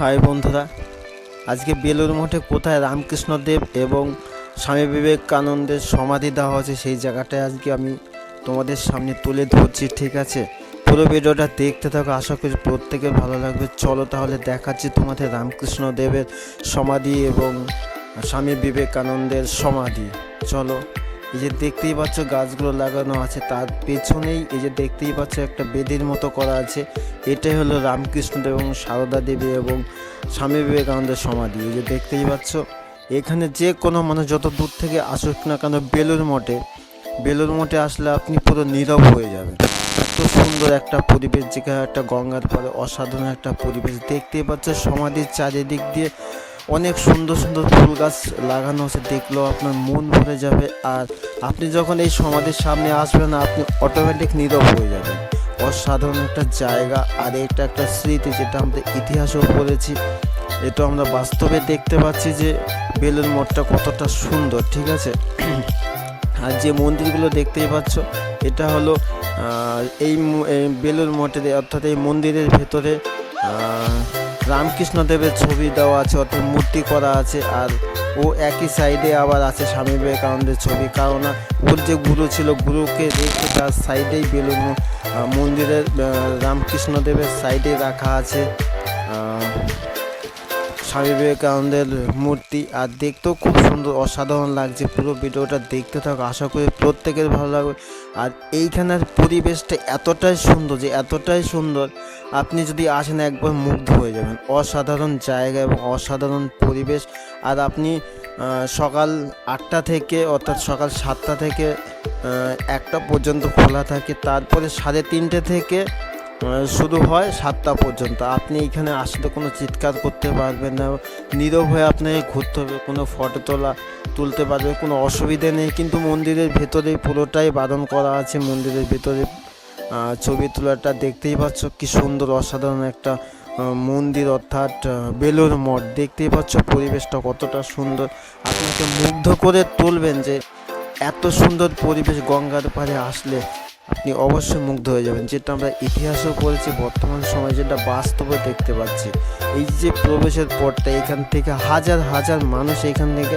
High বন্ধুরা, আজকে বেলুর মঠে কোথায় রামকৃষ্ণদেব এবং স্বামী বিবেকানন্দের সমাধি দেওয়া হয়েছে সেই জায়গাটায় আজকে আমি তোমাদের সামনে তুলে ধরছি, ঠিক আছে? পুরো ভিডিওটা দেখতে থাকো, আশা করি প্রত্যেকের ভালো লাগবে। চলো তাহলে দেখাচ্ছি তোমাদের রামকৃষ্ণদেবের সমাধি এবং স্বামী বিবেকানন্দের সমাধি। চলো। এই যে দেখতেই পাচ্ছ গাছগুলো লাগানো আছে, তার পেছনেই এই যে দেখতেই পাচ্ছ একটা বেদির মতো করা আছে। এটাই হলো রামকৃষ্ণদেব এবং সারদা দেবী এবং স্বামী বিবেকানন্দের সমাধি। এই যে দেখতেই পাচ্ছ, এখানে যে কোনো মানুষ যত দূর থেকে আসুক না কেন বেলুর মঠে বেলুর মঠে আসলে আপনি পুরো নীরব হয়ে যাবেন। এত সুন্দর একটা পরিবেশ, যেখানে একটা গঙ্গার পরে অসাধারণ একটা পরিবেশ। দেখতেই পাচ্ছ সমাধির চারিদিক দিয়ে অনেক সুন্দর সুন্দর ফুল গাছ লাগানো আছে, দেখলেও আপনার মন ভরে যাবে। আর আপনি যখন এই সমাধির সামনে আসবেন, আপনি অটোমেটিক নীরব হয়ে যাবেন। অসাধারণ একটা জায়গা আর এটা একটা স্মৃতি যেটা আমাদের ইতিহাসেও পড়েছি। এটা আমরা বাস্তবে দেখতে পাচ্ছি যে বেলুর মঠটা কতটা সুন্দর, ঠিক আছে? আর যে মন্দিরগুলো দেখতেই পাচ্ছ, এটা হলো এই বেলুর মঠের, অর্থাৎ এই মন্দিরের ভেতরে রামকৃষ্ণদেবের ছবি দেওয়া আছে, অর্থাৎ মূর্তি করা আছে, আর ও একই সাইডে আবার আছে স্বামী বিবেকানন্দের ছবি। কারণ ওর যে গুরু ছিল, গুরুকে রেখে তার সাইডেই বেলুন মন্দিরের রামকৃষ্ণদেবের সাইডে রাখা আছে। স্বামী বিবেকানন্দের মূর্তি আর দেখতেও খুব সুন্দর, অসাধারণ লাগছে। পুরো ভিডিওটা দেখতে থাকো, আশা করি প্রত্যেকের ভালো লাগবে। আর এইখানের পরিবেশটা এতটাই সুন্দর যে এতটাই সুন্দর, আপনি যদি আসেন একবার মুগ্ধ হয়ে যাবেন। অসাধারণ জায়গা এবং অসাধারণ পরিবেশ। আর আপনি সকাল আটটা থেকে অর্থাৎ সকাল সাতটা থেকে একটা পর্যন্ত খোলা থাকে। তারপরে সাড়ে তিনটে থেকে শুরু হয় সাতটা পর্যন্ত। আপনি এখানে আসলে কোনো চিৎকার করতে পারবেন না, নীরব হয়ে আপনাকে ঘুরতে হবে, কোনো ফটো তোলা, তুলতে পারবে কোনো অসুবিধে নেই। কিন্তু মন্দিরের ভেতরে পুরোটাই বারণ করা আছে, মন্দিরের ভেতরে ছবি তোলাটা দেখতেই পাচ্ছ, কি সুন্দর, অসাধারণ একটা মন্দির অর্থাৎ বেলুর মঠ। দেখতেই পাচ্ছ পরিবেশটা কতটা সুন্দর। আপনাকে মুগ্ধ করে তুলবেন যে, এত সুন্দর পরিবেশ গঙ্গার পাড়ে আসলে আপনি অবশ্যই মুগ্ধ হয়ে যাবেন। যেটা আমরা ইতিহাসেও পড়েছি, বর্তমান সময়ে যেটা বাস্তবে দেখতে পাচ্ছি, এই যে প্রবেশের পরটা এখান থেকে হাজার হাজার মানুষ এখান থেকে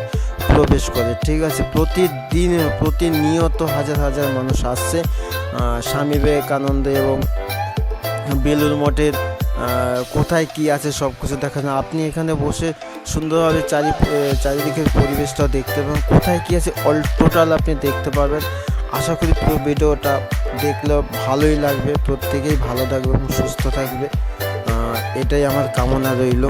প্রবেশ করে, ঠিক আছে? প্রতিদিন, প্রতিনিয়ত হাজার হাজার মানুষ আসছে স্বামী বিবেকানন্দ এবং বেলুর মঠের কোথায় কি আছে সব কিছু দেখানো। আপনি এখানে বসে সুন্দরভাবে চারি, চারিদিকের পরিবেশটাও দেখতে পাবেন। কোথায় কি আছে, অল টোটাল আপনি দেখতে পারবেন। আশা করি পুরো ভিডিওটা দেখলেও ভালোই লাগবে প্রত্যেকেই ভালো থাকবে এবং সুস্থ থাকবে। এটাই আমার কামনা রইল।